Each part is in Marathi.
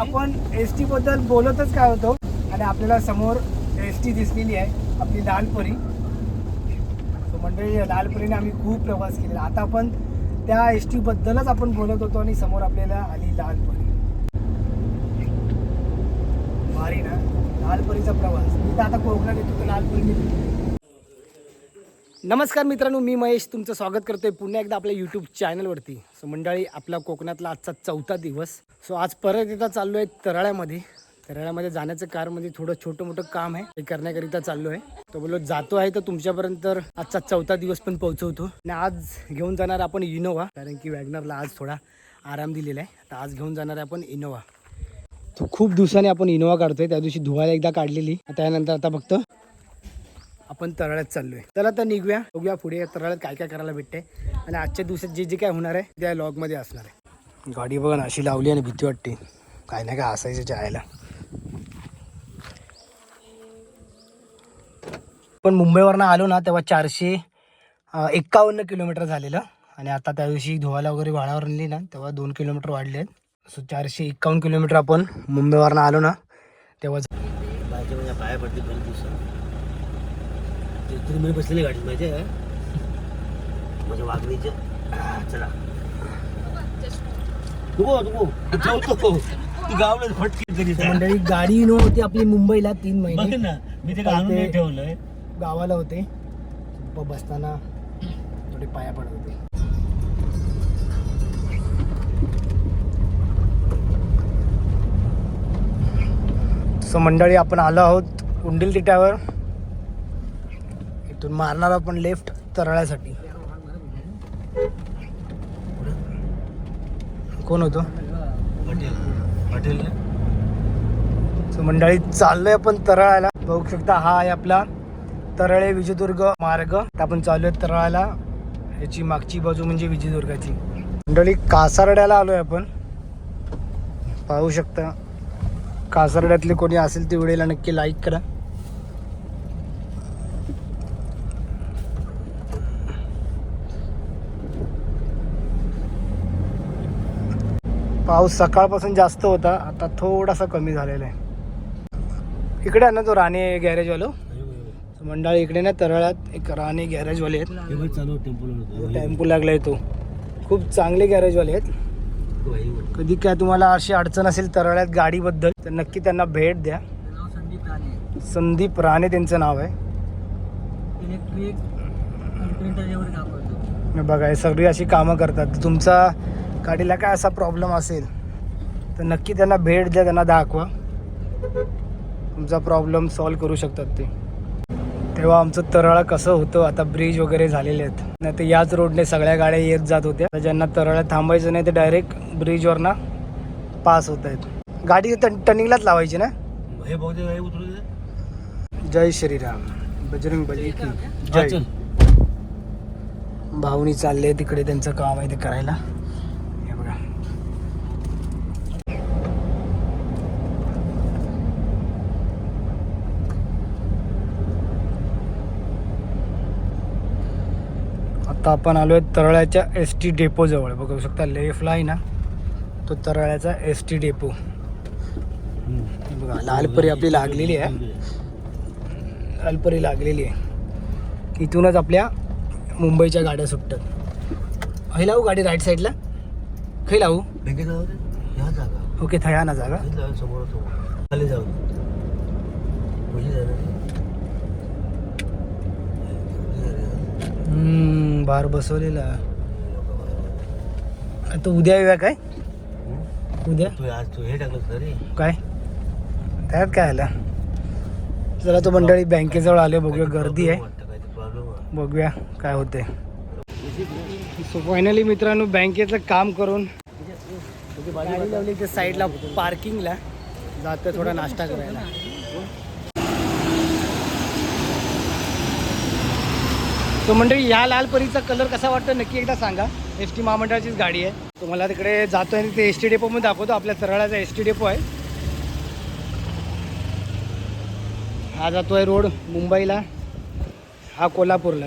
आपण एस टी बद्दल बोलतच काय होतो? आणि आपल्याला समोर एस टी दिसलेली आहे आपली लालपरी. मंडळी लालपरीने आम्ही खूप प्रवास केलेला. आता आपण त्या एस टी बद्दलच आपण बोलत होतो आणि समोर आपल्याला आली लालपरी. भारी ना? लालपरीचा प्रवास. मी तर आता कोकणात येतो तर लालपरी नमस्कार मित्रांनो मी महेश. तुमचं स्वागत करतोय पुन्हा एकदा आपल्या यूट्यूब चॅनलवरती सो मंडळी आपला कोकणातला आजचा चौथा दिवस. सो आज परत एकदा चाललो आहे तरळ्यामध्ये. तरळ्यामध्ये जाण्याचं कार म्हणजे थोडं छोटं मोठं काम आहे. ते करण्याकरिता चाललो आहे तो बोललो जातो आहे तर तुमच्यापर्यंत आजचा चौथा दिवस पण पोहोचवतो. आणि आज घेऊन जाणार आपण इनोवा. कारण की वॅगनरला आज थोडा आराम दिलेला आहे. तर आज घेऊन जाणार आहे आपण इनोवा. तो खूप दिवसांनी आपण इनोवा काढतोय. त्या दिवशी धुवायला एकदा काढलेली. त्यानंतर आता फक्त आपण तराळ्यात चाललोय. चला तर निघूया बघूया पुढे तराळ्यात काय काय करायला भेटते आणि आजच्या दिवसात जे जे काय होणार आहे त्या लॉगमध्ये असणार आहे. गाडी बघा ना अशी लावली आणि भीती वाटते. काय नाही काय असायचं जायला. पण मुंबईवरनं आलो ना तेव्हा चारशे एक्कावन्न किलोमीटर झालेलं. आणि आता त्या दिवशी धुवायला वगैरे वाळावर आणली ना तेव्हा दोन किलोमीटर वाढले आहेत. सो चारशे एक्कावन्न किलोमीटर आपण मुंबईवरनं आलो ना तेव्हा पाया पडते दोन दिवसात तुम्ही मी बसलेली गाडीत माहिती आहे माझ्या वागणीच्या चला. नको नको ठेवतो ती गावला फटकी तरी. मंडळी गाडी न होती आपली मुंबईला तीन बघ महिने ना मी ते नाही ठेवलंय. गावाला होते. प- बसताना थोडे पाया पडत होते. सो मंडळी आपण आलो आहोत उंडील तिट्यावर इथून मारणार आपण लेफ्ट तरळ्यासाठी. कोण होतो? मंडळी चाललोय आपण तरळायला. बघू शकता हा आहे आपला तरळे विजयदुर्ग मार्ग. आपण चालू आहे तरळाला याची मागची बाजू म्हणजे विजयदुर्गाची. मंडळी कासारड्याला आलोय आपण. पाहू शकता. कासारड्यातले कोणी असेल ते व्हिडिओला नक्की लाईक करा. पाऊस सकाळपासून जास्त होता आता थोडासा कमी झालेला आहे. इकडे आहे ना तो राणे गॅरेजवालो? मंडळी इकडे ना तरळात एक राणे गॅरेजवाले आहेत. हे टेम्पो लागलाय तो. खूप चांगले गॅरेजवाले आहेत. कधी काय तुम्हाला अशी अडचण असेल तरळ्यात गाडीबद्दल तर नक्की त्यांना भेट द्या. संदीप राणे त्यांचं नाव आहे. इलेक्ट्रिक बघा हे सगळी अशी कामं करतात. तुमचा गाडीला काय असा प्रॉब्लेम असेल तर नक्की त्यांना भेट द्या त्यांना दाखवा. तुमचा प्रॉब्लेम सॉल्व करू शकतात ते. तेव्हा आमचं तराळा कसं होतं आता ब्रिज वगैरे झालेले आहेत. नाही तर याच रोडने सगळ्या गाड्या येत जात होत्या. तर ज्यांना तराळ्यात थांबायचं नाही ते डायरेक्ट ब्रिजवरनं पास होत आहेत. गाडी टर्निंगलाच लावायची ना? हे जय श्रीराम. बजरंग बली की जय. भाऊनी चालले तिकडे त्यांचं काम आहे ते करायला हे बघा आता आपण आलोय तरळ्याच्या एस टी डेपो जवळ. बघू शकता लेफ्टला आहे ना तो तरळ्याचा एस टी डेपो बघा लालपरी आपली लागलेली आहे. लालपरी लागलेली आहे. इथूनच आपल्या मुंबईच्या गाड्या सुटतात. हे लावू गाडी राईट साईडला खै लावू. ओके थया ना जागा समोर जाऊ म्हणजे जाणार नाही. हम्म, बार बसवलेला. आता उद्या येऊया काय. उद्या? तू आज तू हे टाकलं तरी काय? त्यात काय आलं? जरा तो मंडळी बँकेजवळ आले बघूया गर्दी आहे. बघूया काय होते सो फायनली मित्रांनो बँकेचं काम करून गाडी लावली त्या साईडला पार्किंगला जातो थोडा नाश्ता करायला. तो मंडळी ह्या लाल परीचा कलर कसा वाटतो? नक्की एकदा सांगा. एस टी महामंडळाचीच गाडी आहे. तुम्हाला तिकडे जातो आणि ते एस टी डेपोमध्ये दाखवतो. आपल्या तरळाचा एस टी डेपो आहे. हा जातो आहे रोड मुंबईला. हा कोल्हापूरला.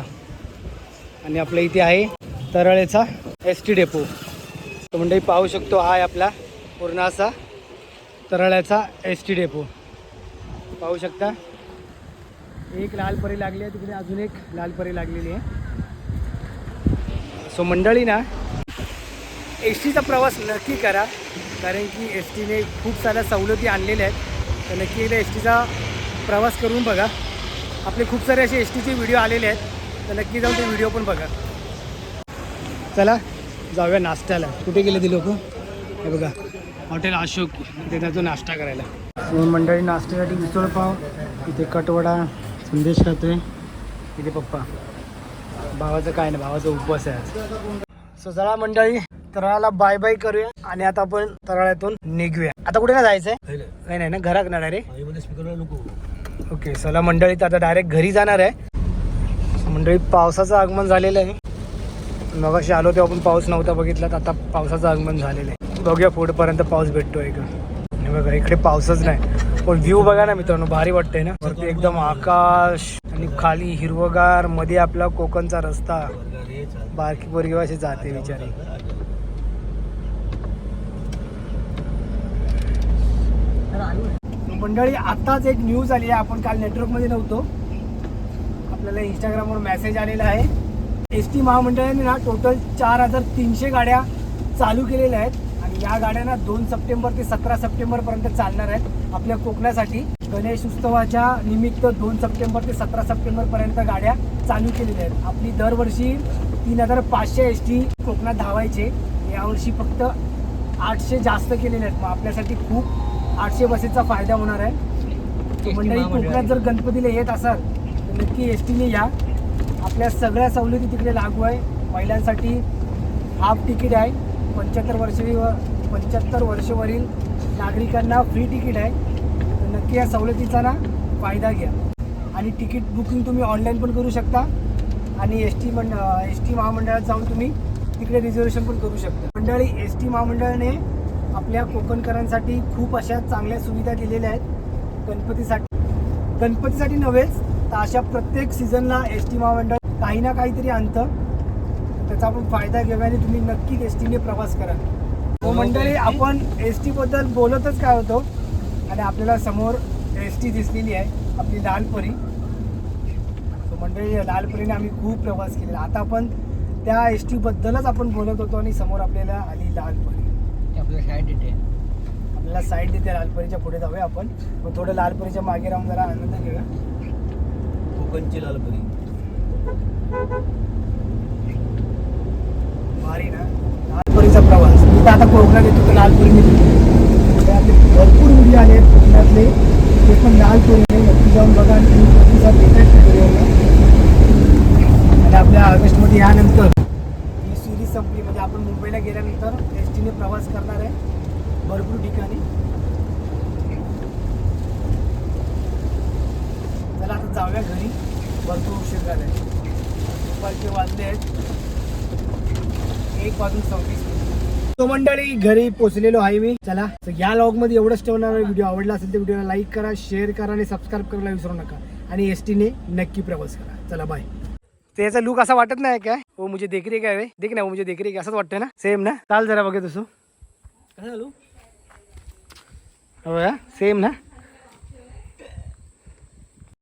आणि आपल्या इथे आहे तरळेचा एस टी डेपो तो मंडळी पाहू शकतो हा आहे आपला पूर्ण असा तरळ्याचा एस टी डेपो पाहू शकता? एक लाल परी लागली आहे तिकडे अजून एक लाल परी लागलेली आहे. सो मंडळी ना एस टीचा प्रवास नक्की करा कारण की एस टीने खूप साऱ्या सवलती आणलेल्या आहेत. तर नक्की एकदा एस टीचा प्रवास करून बघा. आपले खूप सारे असे एस टीचे व्हिडिओ आलेले आहेत तर नक्की जाऊन ते व्हिडिओ पण बघा. चला जाऊया नाश्त्याला. कुठे गेले ते लोक? हे बघा. हॉटेल अशोक तिथे जातो नाश्ता करायला. मंडळी नाश्त्यासाठी मिसळ पाव इथे कटवडा संदेश खातोय इथे पप्पा? भावाचं काय नाही भावाचा उपवास आहे आज. सो चला मंडळी तराळाला बाय बाय करूया आणि आता आपण तराळ्यातून निघूया. आता कुठे ना जायचंय? काही नाही ना घरात ना डायरेक्ट ओके चला मंडळी तर आता डायरेक्ट घरी जाणार आहे. मंडळी पावसाचं आगमन झालेलं आहे. मग अशी आलो तेव्हा आपण पाऊस नव्हता बघितला तर आता पावसाचं आगमन झालेलं आहे. बघूया पुढपर्यंत पाऊस भेटतोय का. हे बघा इकडे पाऊसच नाही. पण व्ह्यू बघा ना मित्रांनो भारी वाटतंय ना. वरती एकदम आकाश आणि खाली हिरवगारमध्ये आपला कोकणचा रस्ता. बारकी पोरगी असे जाते बिचारी. मंडळी आताच एक न्यूज आली आहे. आपण काल नेटवर्कमध्ये नव्हतो. आपल्याला इंस्टाग्रामवर मेसेज आलेला आहे. एस टी महामंडळाने ना टोटल चार हजार तीनशे गाड्या चालू केलेल्या आहेत. या गाड्या ना दोन सप्टेंबर ते सतरा सप्टेंबरपर्यंत चालणार आहेत आपल्या कोकणासाठी. गणेश उत्सवाच्या निमित्त दोन सप्टेंबर ते सतरा सप्टेंबरपर्यंत गाड्या चालू केलेल्या आहेत. आपली दरवर्षी तीन हजार पाचशे एस टी कोकणात धावायचे. यावर्षी फक्त आठशे जास्त केलेले आहेत. मग आपल्यासाठी खूप आठशे बसेसचा फायदा होणार आहे. मंडळी कोकणात जर गणपतीला येत असाल तर नक्की एस टीने या. आपल्या सगळ्या सवलती तिकडे लागू आहे. महिलांसाठी हाफ तिकीट आहे. पंच्याहत्तर वर्ष पंच्याहत्तर वर्षवरील नागरिकांना फ्री तिकीट आहे. तर नक्की या सवलतीचा ना फायदा घ्या. आणि तिकीट बुकिंग तुम्ही ऑनलाईन पण करू शकता. आणि एस टी मंड एस टी महामंडळात जाऊन तुम्ही तिकडे रिझर्वेशन पण करू शकता. मंडळी एस टी महामंडळाने आपल्या कोकणकरांसाठी खूप अशा चांगल्या सुविधा दिलेल्या आहेत. गणपतीसाठी. गणपतीसाठी नव्हेच तर अशा प्रत्येक सीझनला एस टी महामंडळ काही ना काहीतरी आणतं. त्याचा आपण फायदा घेऊया आणि तुम्ही नक्की एस टीने प्रवास करा. हो मंडळी आपण एस टी बद्दल बोलतच काय होतो? आणि आपल्याला समोर एस टी दिसलेली आहे आपली लालपरी. So मंडळी लालपरीने आम्ही खूप प्रवास केलेला. आता आपण त्या एस टी बद्दलच आपण बोलत होतो आणि समोर आपल्याला आली लालपरी. आपल्या साईड येते आपल्याला साईड देते लालपरीच्या पुढे जाऊया आपण. मग थोडं लालपरीच्या मागे राहून जरा आनंद घेऊया. कोकणची लालपरी. भारी ना. लालपरीचा प्रवास. मी तर आता कोकणात येतो तर लालपरीने आपले भरपूर व्हिडिओ आले आहेत कोकणातले ते पण लालपरीने नक्की जाऊन बघा आणि तुम्ही प्रतिसाद देतात व्हिडिओला आणि आपल्या ऑगस्टमध्ये यानंतर ही सिरीज संपली. म्हणजे आपण मुंबईला गेल्यानंतर एस टीने प्रवास करणार आहे. भरपूर ठिकाणी. चला आता जाऊया घरी. भरपूर उशीर झाला आहे दुपारचे वाजले आहेत. एक वाजून सव्वीस तो मंडळी घरी पोचलेलो आहे मी. चला तर या लॉगमध्ये एवढंच ठेवणार व्हिडिओ आवडला असेल तर व्हिडिओला लाईक करा शेअर करा आणि सबस्क्राईब करायला विसरू नका. आणि एस टीने नक्की प्रवास करा. चला बाय त्याचा लुक असा वाटत नाही काय हो मुझे देखरे काय देख ना हो मुझे देखरे असंच वाटतं ना? सेम ना? चाल जरा बघे तसं. काय झालो? हो सेम ना?